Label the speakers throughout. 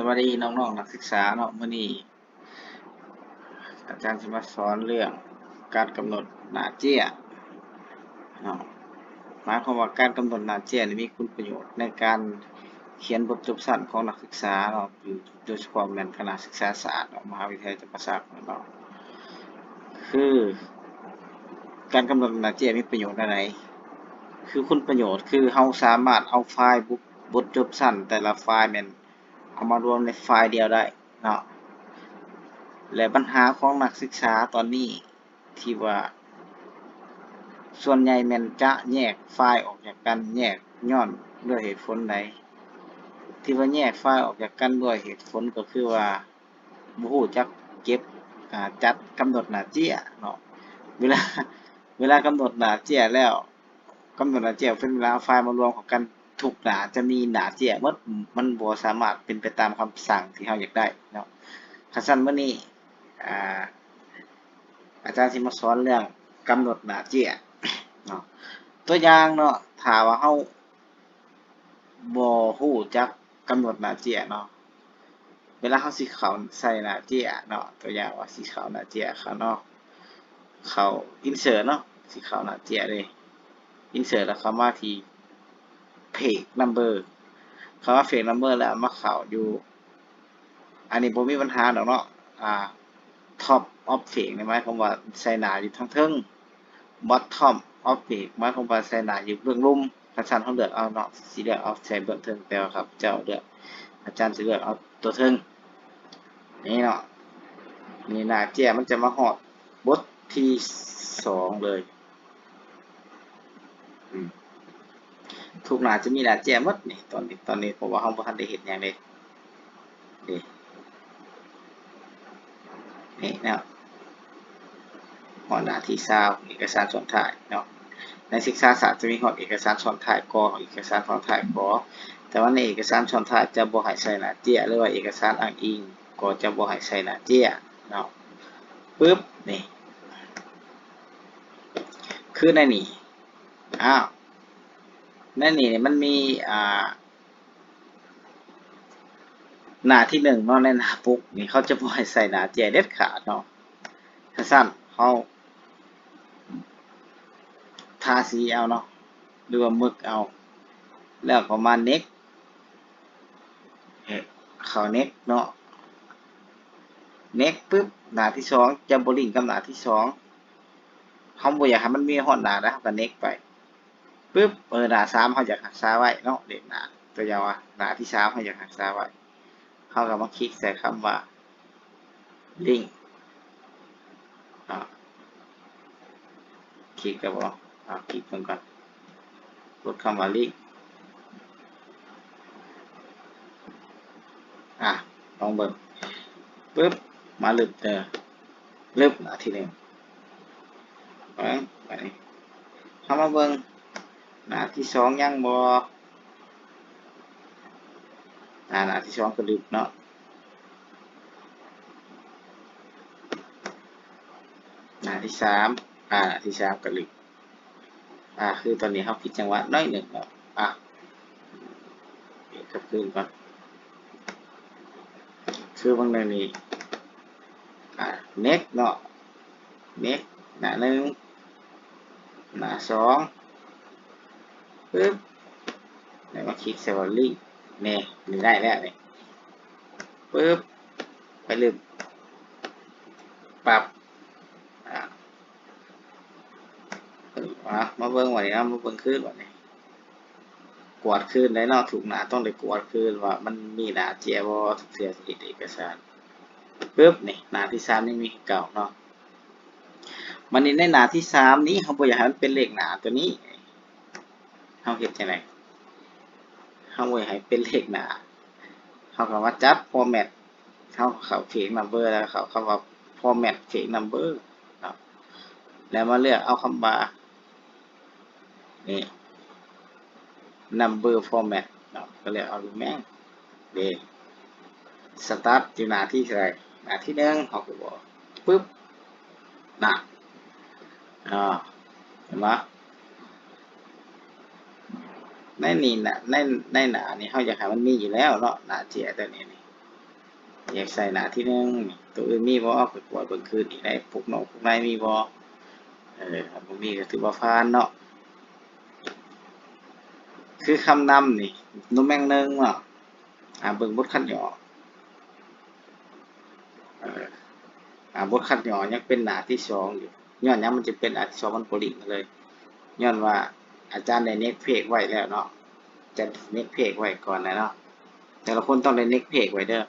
Speaker 1: สวัสดีน้องๆนักศึกษาเนาะมื้อนี้อาจารย์จะมาสอนเรื่องการกำหนดหน้าเจี้ยเนาะหมายความว่าการกำหนดหน้าเจี้ยนี่มีคุณประโยชน์ในการเขียนบทจบสั้นของนักศึกษาเนาะโดยเฉพาะแมนคณะศึกษาศาสตร์เนาะมหาวิทยาลัยธรรมศาสตร์ของเราคือการกำหนดหน้าเจี้ยมีประโยชน์อะไร คือคุณประโยชน์คือเราสามารถเอาไฟล์บทจบสั้นแต่ละไฟล์แมน เอามารวมในไฟล์เดียวได้เนาะและปัญหาของนักศึกษาตอนนี้ที่ว่า ส่วนใหญ่แม่นจะแยกไฟล์ออกจากกันแยกย้อนด้วยเหตุผลใดที่ว่าแยกไฟล์ออกจากกันด้วยเหตุผลก็คือว่าบ่ฮู้จักเก็บจัดกำหนดหน้าเจียเนาะเวลาเวลากำหนดหน้าเจียแล้วกำหนดหน้าเจียเป็นเวลาเอาไฟล์มารวมของกัน ทุกหนาจะมีหนาเจียหมดมันบ่สามารถเป็นไปตามคำสั่งที่เราอยากได้เนาะคันซั่นมื้อนี้อ่าอาจารย์สิมาสอนเรื่องกำหนดหนาเจียเนาะตัวอย่างเนาะถ้าว่าเฮาบ่ฮู้จักกำหนดหนาเจียเนาะเวลาเฮาสิเข้าใส่หน้าเจียเนาะตัวอย่างว่าสิเข้าหน้าเจียเขาเนาะเข้า insert เนาะสิเข้าหน้าเจียเลย insert แล้วเขามาที่ page number คำว่า page number แล้วมาเข้าอยู่ อันนี้บ่มีปัญหาดอกเนาะอ่า top of page นี่หมายความว่าใส่หนาอยู่ทางเทิง bottom of page หมายความว่าใส่หนาอยู่เบื้องลุ่มอาจารย์เขาเลือกเอาเนาะสิเลือกเอาใส่เบื้องเทิงแต่ว่าครับ เจ้าเลือกอาจารย์สิเลือกเอาตัวเทิงนี่เนาะนี่หน้าเจี้ยมันจะมาฮอดบทที่สองเลย อืม ทุกหน้าจะมีหน้าเจี้ยหมดนี่ตอนนี้ตอนนี้ผมว่าเราบ่ทันได้เฮ็ดหยังเลยนี่นี่เนาะหอหน้าที่ซาวเอกสารส่วนถ่ายเนาะในศึกษาศาสตร์จะมีหอดเอกสารส่วนถ่ายกอเอกสารส่วนถ่ายขอแต่ว่าในเอกสารส่วนถ่ายจะบ่ให้ใส่หน้าเจียหรือว่าเอกสารอ้างอิงก็จะบ่ให้ใส่หน้าเจียเนาะปึ๊บนี่คือในนี้อ้าว ในนี้มันมีอ่าหน้าที่หนึ่งเนาะในหน้าปุ๊กนี่เขาจะบ่ให้ใส่หน้าเจียเด็ดขาดเนาะสั้นเขาทาสีเอาเนาะหรือว่ามึกเอา แล้วก็มาเน็กเขาเน็กเนาะเน็กปึ๊บหน้าที่สองจะบลิงกับหน้าที่สองเขาบ่อยากให้มันมีฮอดหน้าแล้วเขาก็เน็กไป ปึ๊บเออหน้าสามเขาอยากรักษาไว้เนาะเด็กหน้าตัวยาวหน้าที่สามเขาอยากรักษาไว้เขาก็มาคลิกใส่คำว่าลิงคลิกกับบ่อ่าคลิกเพิ่นก่อนกดคำว่าลิงอะลองเบิ่งปึ๊บมาลึกเด้อลึกหน้าที่หนึ่งเบิ่งไปนี่เข้ามาเบิ่ง หน้าที่สองยังบอหน้าที่สองก็ลึกเนาะหน้าที่สามอ่าหน้าที่สามก็ลึกอ่าคือตอนนี้เขาผิดจังหวะน้อยหนึ่งเนาะอะเดี๋ยวกลับคืนก่อนคือบางในนี้อ่าเน็กเนาะเน็กหน้าหนึ่งหน้าสอง ปึ๊บแล้วมาคลิกเซลล์ลิงเนี่ยนี่ได้แล้วเนี่ยปึ๊บไปลืมปรับอ่าอะมาเบิ่งวันนี้นะมาเบิ่งคืนวันนี้กวาดคืนได้นาะถูกหนาต้องได้กวาดคืนว่ามันมีหนาเจียบ่ทุกเสียสิทธิเอกสารปึ๊บนี่หนาที่สามนี่มีเก่าเนาะมันนี่ในหนาที่สามนี้เขาบ่อยากให้มันเป็นเลขหนาตัวนี้เาเฮ็ดจังไดเขาบ่อยากให้เป็นเลขหนาเขาก็มาจับ format เขาเข้า fake number แล้วเขาคำว่า format fake number เนาะแล้วมาเลือกเอาคำว่านี่ number format เนาะก็เลือกเอาดูแม่งเด start อยู่หน้าที่เท่าไหร่หน้าที่หนึ่งเขาก็บอกปึ๊บน่ะอ่าเห็นไหม ในนี่นะในในหนานี่เขาอยากห้มันมีอยู่แล้วเนาะหนาเจียตัวนี้นี่อยากใส่หนาที่นึงตัวอื่นมีบ่ไปกวดเบิ่งคืนอีกได้พวกนอกพวกในมีบ่เออถ้าบ่มีก็ถือว่าผ่านเนาะคือคำนำนี่นุ่มแมงนึงเนาะอ่าเบิ่งบทคัดย่อเอออ่าบทคัดย่อยังเป็นหนาที่สองอยู่ย้อนยังมันจะเป็นหนาที่สองมันบ่ลิงเลยย้อนว่า อาจารย์ได้เน็กเพกไว้แล้วเนาะจะเน็กเพกไว้ก่อนนะเนาะแต่ละคนต้องได้เน็กเพกไว้เด้อ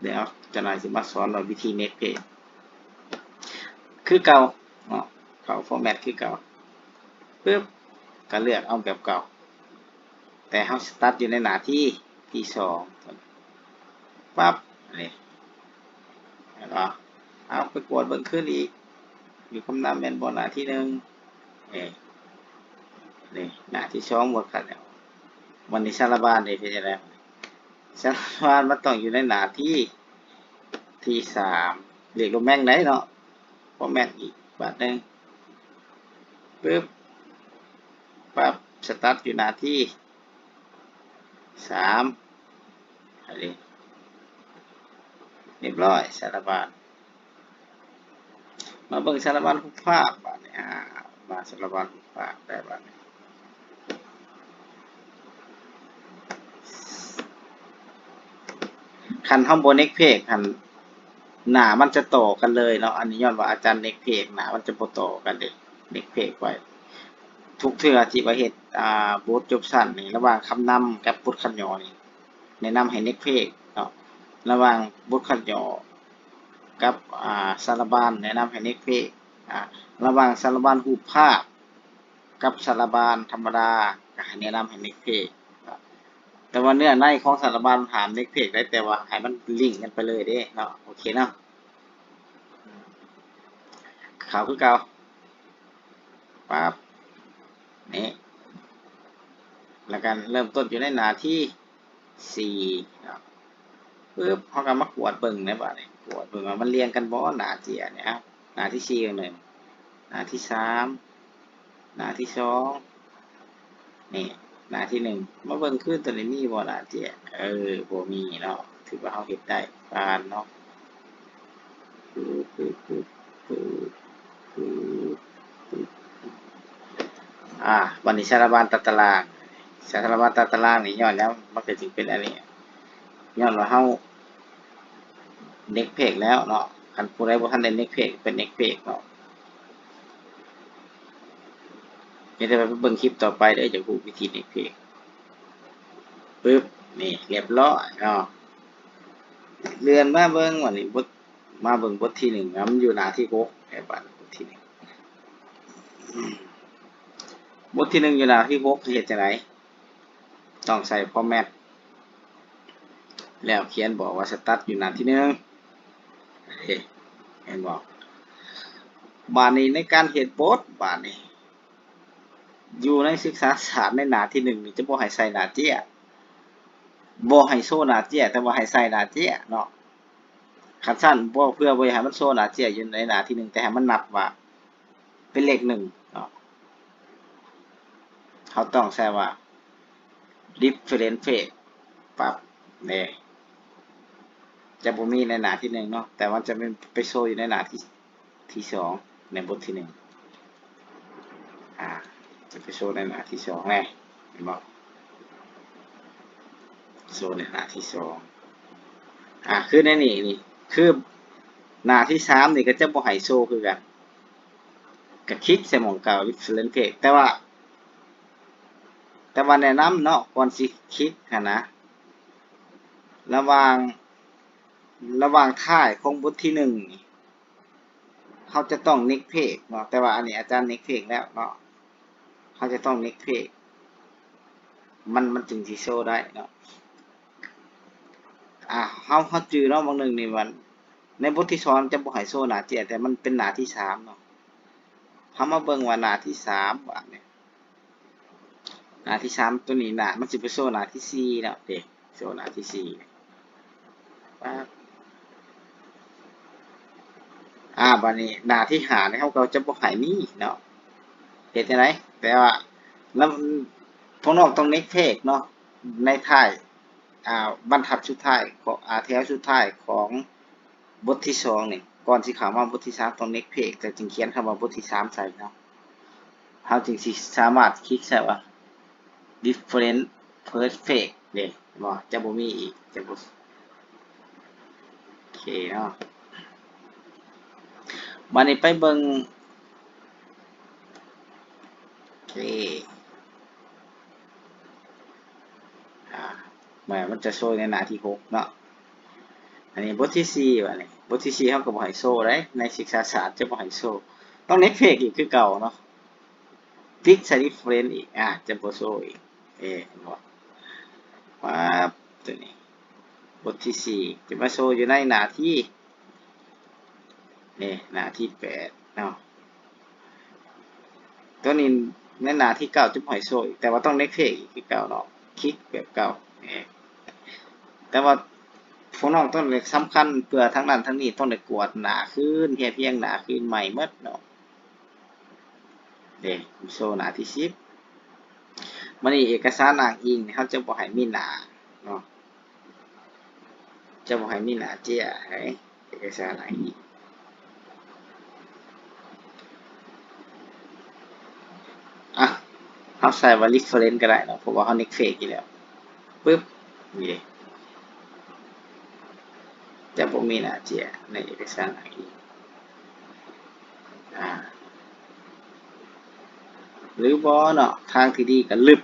Speaker 1: เดี๋ยวจะนายสิมาสอนเราวิธีเน็ตเพจคือเก่าเนาะเก่าฟอร์แมตคือเก่าปึ๊บก็เลือกเอาแบบเก่า แต่เฮาสตาร์ทอยู่ในหน้าที่ที่สองปั๊บนี่เห็นปะเอาไปกดเบิ่งขึ้นอีก อยู่คำนำแมนบอลหน้าที่หนึ่งนี่ นี่หน้าที่สองหมดกันแล้ววันนี้สารบานนี่เป็นยังไงสารวานมันต้องอยู่ในหน้าที่ที่สามเรียกลงแม่งไหนเนาะพอแม่งอีกบาทหนึ่งปึ๊บปั๊บสตาร์ทอยู่หน้าที่สามอะไรเรียบร้อยสารบานมาเบิ่งสารบานทุกภาพบาทนี้มาสารบานทุกภาพได้บาทนี้ คันห้องบนเน็กเพกคันหนามันจะโตกันเลยเนาะอันนี้ย้อนว่าอาจารย์เน็กเพกหนามันจะบ่ต่อกันเด็เน็กเพกไว้ ทุกเทื่อที่ว่าเฮ็ดอ่าบทจบสั้นนี่ระหว่างคำนำกับบทคำยอนี่แนะนำให้เน็กเพกเนาะระหว่างบทคำยอกับอ่าสารบานแนะนำให้เน็กเพกอ่าระหว่างสารบานรูภาพ กับสารบานธรรมดาก็ให้แนะนำให้เน็กเพก แต่ว่าเนื้อในของสารบัญถามเน็กเพกได้แต่ว่าให้มันลิงก์กันไปเลยเด้เนาะโอเคเนาะข่าวคือเก่าปั๊บนี่แล้วกันเริ่มต้นอยู่ในหน้าที่สี่เนาะปึ๊บเขาก็มากวดเบิ่งในบ้านนี่กวดเบิ่งว่ามันเรียงกันบ่หน้าเจียเนี่ยครับหน้าที่สี่หนึ่งหน้าที่สามหน้าที่สองนี่ หน้าที่หนึ่งมาเบิ่งขึ้นตัวนี้มีบ่ล่ะเจ๊เออบ่มีเนาะถือว่าเฮาเฮ็ดได้ผ่านเนาะปึ๊บปึ๊บปึ๊บปึ๊บปึ๊บปึ๊บอ่าวันนี้สารบานตัดตารางสารบานตัดตารางนี่ย้อนแล้วมันก็จึงเป็นอันนี้ย้อนว่าเฮาเน็กเพกแล้วเนาะคันผู้ใดบ่ทันได้เน็กเพกเป็นเน็กเพกเนาะเดี๋ ยวจะไปเบิ่งคลิปต่อไปเด้อจะรู้วิธีน็กเพกปึ๊บนี่เรียบร้อยเนาะเรียนมาเบิ่งวันนี้บทมาเบิ่งบทที่หนึ่งนะมันอยู่หนาที่หกไอ้บัดบทที่หนึ่งบทที่หนึ่งอยู่หนาที่หกเฮ็ดจังไดต้องใส่ฟอแมตแล้วเขียนบอกว่าสตาร์ทอยู่หนาที่หนึ่งเห็นบอกบาดนี้ในการเฮ็ดบทบาดนี้ อยู่ในศึกษาศาสตร์ในหนาที่หนึ่งนี่จะบ่ให้ใส่หนาเจี้ยบ่ให้โซหนาเจี้ยแต่ว่าให้ใส่หนาเจี้ยเนาะคันซั่นบ่เพื่อบ่ให้มันโซหนาเจี้ยอยู่ในหนาที่หนึ่งแต่ให้มันนับว่าเป็นเลขหนึ่งเนาะเขาต้องใส่ว่า different phase ปรับเนี่ยจะบ่มีในหนาที่หนึ่งเนาะแต่ว่าจะเป็นไปโซอยู่ในหนาที่ที่สองในบทที่หนึ่งอ่า จะไปโซในหน้าที่สองแน่เห็นบ่โซนในหน้าที่สองอ่าคือในนี่นี่คือหน้าที่สามนี่ก็จะบ่ให้โซคือกันก็คลิกใส่หมองเก่า reference page แต่ว่า แต่ว่าแนะนำเนาะก่อนสิคลิกหันนะระหว่างระหว่างท้ายของบทที่หนึ่งเขาจะต้อง next page เนาะแต่ว่าอันนี้อาจารย์ next page แล้วเนาะ เขาจะต้อง next page มันมันจึงสิโซได้เนาะอ่าเฮาเฮาจือเนาะบางหนึ่งนี่มัน ในบทที่สองจะบ่ให้โซหนาเจียแต่มันเป็นหนาที่สามเนาะเฮามาเบิ่งว่าหนาที่สามบาดเนี่ยหนาที่สามตัวนี้หนามันสิไปโซหนาที่สี่เนาะเด้โซหนาที่สี่ปั๊บอ่าบัดนี้หนาที่ห้าเนี่ยเขาก็จะบ่ให้มีเนาะเฮ็ดจังได แต่ว่าแล้วพวกนอกต้องน็กเพกเนาะในท้ายอ่าบรรทัดสุดท้ายของอาแถวสุดท้ายของบทที่สองนี่ก่อนสิเข้ามาบทที่สามต้อง next page แต่จึงเขียนคำว่าบทที่สามใส่เนาะเฮาจึงสิสามารถคลิกใส่ว่า different perfect เด้บ่จะบ่มีอีกจะบ่โอเคเนาะบัดนี้ไปเบิง เคอ่าแหม่มันจะโชว์ในหน้าที่หกเนาะอันนี้บทที่สี่วะนี่บทที่สี่เขาก็บ่ให้โซ่ได้ในศึกษาศาสตร์จะบ่ให้โซ่ต้องเน็กเพกอีกคือเก่าเนาะติ๊กใส่ดิเฟรนอีกอะจะบ่โซ่อีกเอ๊ะบ่ว่าตัวนี้บทที่สี่จะมาโซ่อยู่ในหน้าที่นี่หน้าที่แปดเนาะตัวนี้ ในหน้าที่เก้าจะบ่ให้โซ่อีกแต่ว่าต้องเน็กเพกอีกคือเก่าเนาะคลิกแบบเก่าเอ๊ะแต่ว่าพวกน้องต้องเลยสำคัญเพื่อทั้งนั้นทั้งนี้ต้องได้กวดหนาขึ้นเฮียเพียงหนาขึ้นใหม่หมดเนาะเด้โซหนาที่สิบมันนี่เอกสารอ้างอิงเขาจะบอกให้มีหนาเนาะจะบอกให้มีหนาเจียเอกสารอ้างอิงอะ เขาใส่ว่า r e f e r e n c ก็ได้เนาะเพราะว่าเขา next phase อยู่แล้วปึ๊บนี่เลยจะบ่มีหน้าเจียในเอกสารอีกอ่าหรือบ่เนาะทางที่ดีก็ลึบ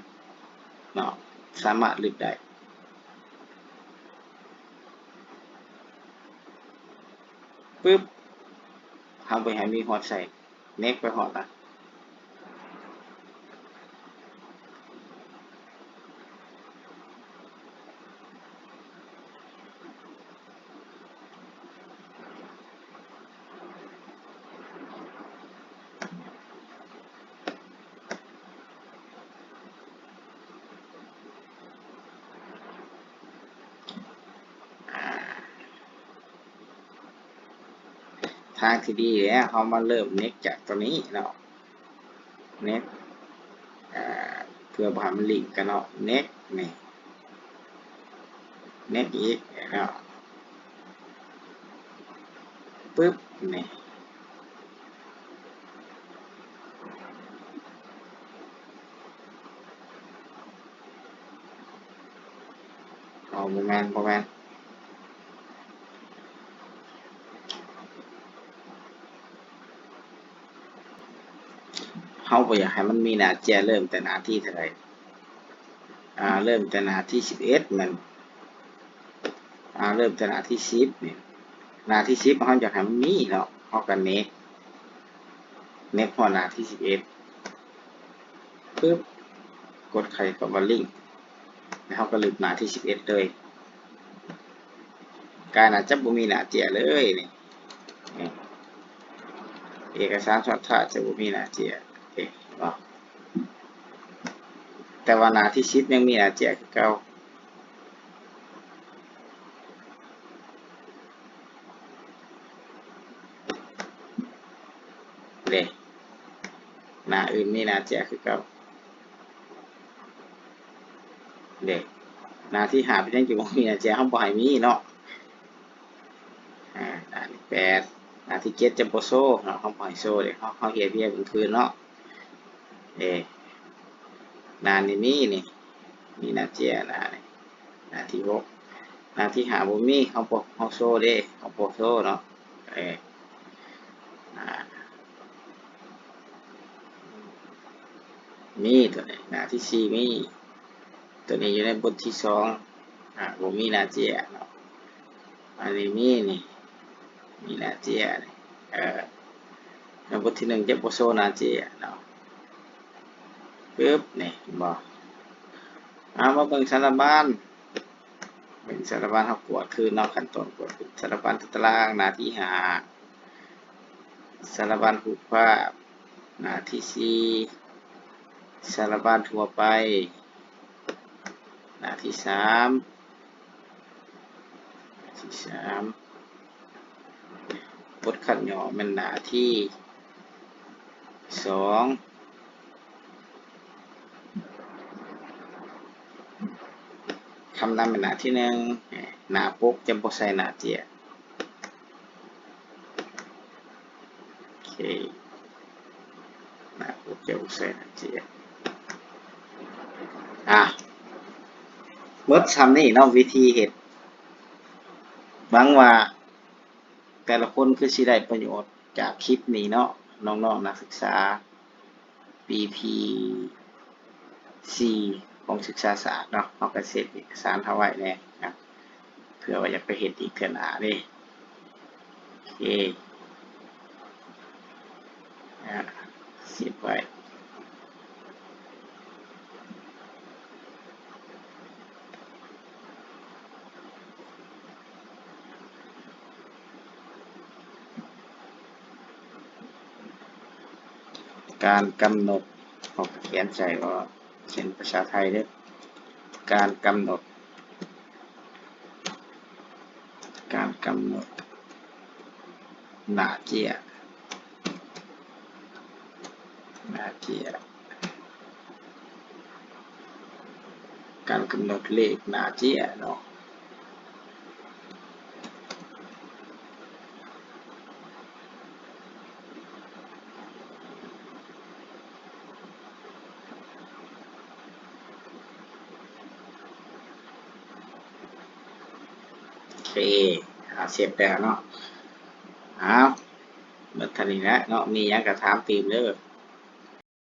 Speaker 1: เนาะสามารถลึบได้ปึ๊บทำไปให้มีฮอดใส่เน็กไปฮอดละ ทางที่ดีแล้วเขามาเริ่มเน็กจากตัวนี้เนาะเน็กเพื่อบ่ให้มันลิงกันเนาะเน็กนี่เน็กอีกเนาะปึ๊บนี่เอาโมแมนโมแมน เขาบ่อยากให้มันมีหน้าแจเริ่มแต่หน้าที่เท่าไหรอ่าเริ่มแต่หน้าที่สิบเอ็ดมันอ่าเริ่มแต่หน้าที่สิบเนี่ยหน้าที่สิบเขาอยากให้มันมีเนาะเขากันเน็กเน็กพอหน้าที่สิบเอ็ดปึ๊บกดไข่กับวัลลิงแล้วเขาก็ลืมหน้าที่สิบเอ็ดเลยการอาจจะบ่มีหน้าเจียเลยนี่เอกสารสอดถ่ายจะบ่มีหน้าเจีย แต่ว่าหนาที่ชิปยังมีหน้าเจียคือเก่าเด้หนาอื่นมีหนาเจียคือเก่าเด้หนาที่หาไปยังจะบ่มีนาเจียเขาบ่ให้มีเนาะอ่าหนาที่แปดหนาที่เจ็ดจะโบโซ่เนาะเขาปล่อยโซ่เดี๋ยวเขาเขาเฮียเพียเป็นคืนเนาะ เอหน้านี่มีนี่มีหน้าเจียน้านี่หน้าที่หกนาที่หาบุมีเขาปกเขาโซ่เด้เขาปกโซ่เนาะเออ่ามีตัวนี้หน้าที่สี่มีตัวนี้อยู่ในบทที่สองอ่าบุมีนาเจียเนาะอันนี้มีนี่มีนาเจียนี่เออในบทที่หนึ่งจะโบโซนาเจียเนาะ ปึ๊บนี่บอกเอามาเบิ่งสารบัญเบิ่งสารบัญเขากวดคือนอกขั้นตอนกวดสารบัญตารางหน้าที่หาสารบัญรูปภาพหน้าที่สี่สารบัญทั่วไป หน้าที่สามที่สามบทขัดหย่อมันหนาที่สอง คำนำเป็นหน้าที่หนึ่งหน้าปกจำบ่ใส่หน้าเจียโอเคหน้าปกจำบ่ใส่หน้าเจียอะเบิดซ้ำนี่นาะวิธีเฮ็ดหวังว่า แต่ละคนคือสิได้ประโยชน์จากคลิปนี้เนาะน้องๆนักศึกษา BP 4 ของศึกษาศาสตร์เนาะเฮาก็เสร็จเอกสารเฮาไว้แน่นะเพื่อว่าอยากไปเฮ็ดอีกเทื่อน้าด้โอเคอะเสียบไว้การกำหนดออกเขียนใส่ว่า เขียนภาษาไทยเด้อการกำหนด การกำหนด หน้าเจียหน้าเจียการกำหนดเลขหน้าเจียเนาะ โอเคอา เจ็บแล้วเนาะอ้าเมื่อทันนี้แล้วเนาะมียังก็ถามตีมเด้อ